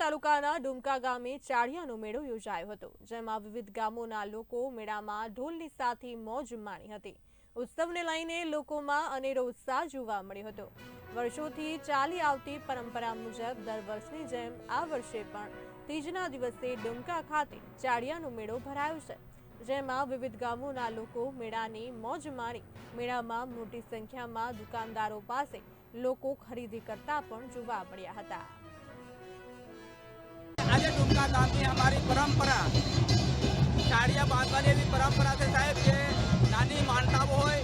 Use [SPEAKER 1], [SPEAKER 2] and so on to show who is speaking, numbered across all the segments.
[SPEAKER 1] તાલુકાના ડુમકા ગામે ચાળિયાનો મેળો યોજાયો હતો, જેમાં વિવિધ ગામોના લોકો મેળામાં ઢોલની સાથે મોજ માણી હતી. ઉત્સવને લઈને લોકોમાં અનેરો ઉત્સાહ જોવા મળ્યો હતો. વર્ષોથી ચાલી આવતી પરંપરા મુજબ દર વર્ષની જેમ આ વર્ષે પણ તીજના દિવસે ડુમકા ખાતે ચાળિયાનો મેળો ભરાયો છે, જેમાં વિવિધ ગામોના લોકો મેળાની મોજ માણી, મેળામાં મોટી સંખ્યામાં દુકાનદારો પાસે લોકો ખરીદી કરતા પણ જોવા મળ્યા હતા.
[SPEAKER 2] આજે ડુમકા અમારી પરંપરા. સાડિયા બાંધવાની એવી પરંપરા છે સાહેબ કે નાની માનતાઓ હોય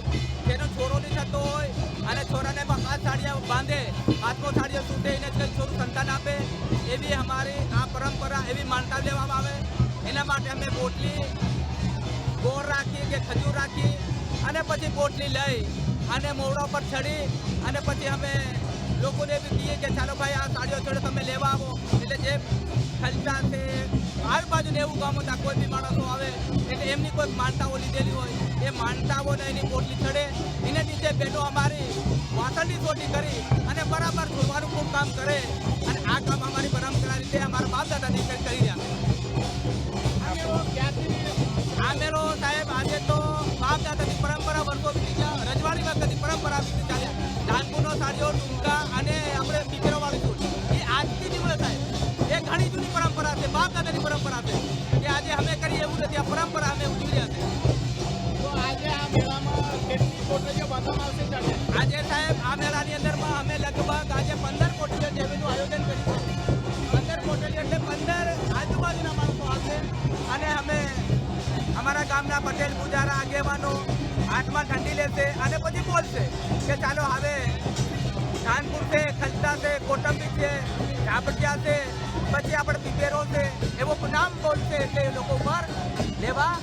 [SPEAKER 2] તેનો છોરો નહીં થતો હોય અને છોરાને પણ હાથ સાડિયા બાંધે હાથમાં સાડિયા તૂટે એને છોરું સંતાન આપે, એવી અમારી આ પરંપરા, એવી માનતા લેવામાં આવે. એના માટે અમે બોટલી, ગોળ રાખી કે ખજૂર રાખી અને પછી બોટલી લઈ અને મોવડા પર ચડી અને પછી અમે લોકોને બી કહીએ કે ચાલો ભાઈ આ સાડીઓ ચડે તમે લેવા આવો. એટલે જે ખલતા હતા કોઈ બી માણસો આવે, એટલે એમની કોઈ માનતાઓ લીધેલી હોય, એ માનતાઓને એની પોટલી ચડે, એને નીચે બેનો અમારી વાસણની ચોટી કરી અને બરાબર છોડવાનું ખૂબ કામ કરે. અને આ કામ અમારી પરંપરા રીતે અમારા બાપ દાદાની કરી રહ્યા. આ મેળો સાહેબ, આજે તો બાપ દાદાની પરંપરા વર્ષો રજવાડી વખતની પરંપરા વીતી ચાલ્યા. ધાનપુરનો સાડીઓ ટૂંકા અને આપણે પીપેરો વાળી એ આજથી દિવસ સાહેબ. એ ઘણી જૂની પરંપરા છે બાપ દાદાની પરંપરા છે. કે આજે અમે કરીએ એવું નથી આ પરંપરા અમે ઉજવી રહ્યા
[SPEAKER 3] તો આજે આ મેળામાં કેટલી બાંધવામાં આવશે
[SPEAKER 2] આજે સાહેબ આ મેળાની અંદરમાં અમે લગભગ આજે પંદર કોટલીઓ જેવીનું આયોજન કર્યું છે પંદર કોટલીઓ એટલે પંદર આજુબાજુના માણસો આવશે અને અમે અમારા ગામના પટેલ પૂજારા આગેવાનો હાથમાં ઠંડી લેશે અને પછી બોલશે કે ચાલો હવે કાનપુર છે ખલતા છે કોટંબી છે ઝાપટિયા છે પછી આપણે છે એવો નામ બોલશે એટલે લોકો પર લેવા